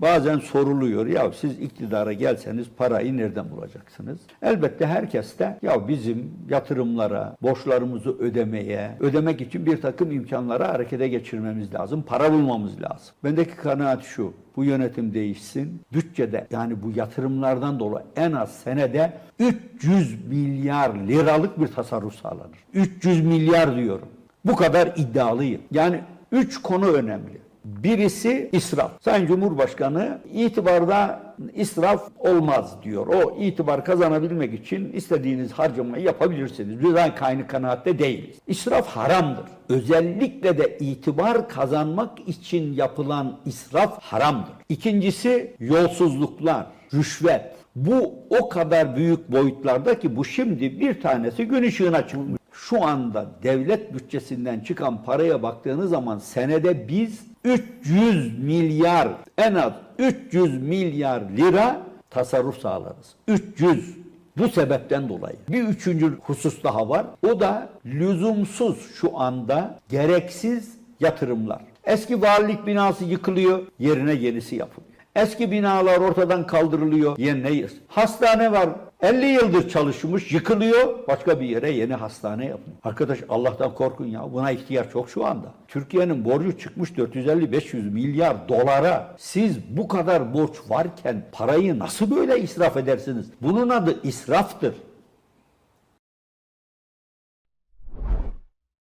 Bazen soruluyor ya siz iktidara gelseniz parayı nereden bulacaksınız? Elbette herkes de ya bizim yatırımlara, borçlarımızı ödemeye, ödemek için bir takım imkanlara harekete geçirmemiz lazım. Para bulmamız lazım. Bendeki kanaat şu. Bu yönetim değişsin. Bütçede yani bu yatırımlardan dolayı en az senede 300 milyar liralık bir tasarruf sağlanır. 300 milyar diyorum. Bu kadar iddialıyım. Yani üç konu önemli. Birisi israf. Sayın Cumhurbaşkanı itibarda israf olmaz diyor. O itibar kazanabilmek için istediğiniz harcamayı yapabilirsiniz. Biz aynı kaynı kanaatte değiliz. İsraf haramdır. Özellikle de itibar kazanmak için yapılan israf haramdır. İkincisi yolsuzluklar, rüşvet. Bu o kadar büyük boyutlarda ki bu şimdi bir tanesi gün ışığına çıkmış. Şu anda devlet bütçesinden çıkan paraya baktığınız zaman senede biz 300 milyar en az 300 milyar lira tasarruf sağlarız. 300 bu sebepten dolayı. Bir üçüncü husus daha var. O da lüzumsuz şu anda gereksiz yatırımlar. Eski valilik binası yıkılıyor, yerine yenisi yapılıyor. Eski binalar ortadan kaldırılıyor, yerine yes- hastane var. 50 yıldır çalışmış, yıkılıyor, başka bir yere yeni hastane yapılıyor. Arkadaş Allah'tan korkun ya, buna ihtiyaç çok şu anda. Türkiye'nin borcu çıkmış 450-500 milyar dolara. Siz bu kadar borç varken parayı nasıl böyle israf edersiniz? Bunun adı israftır.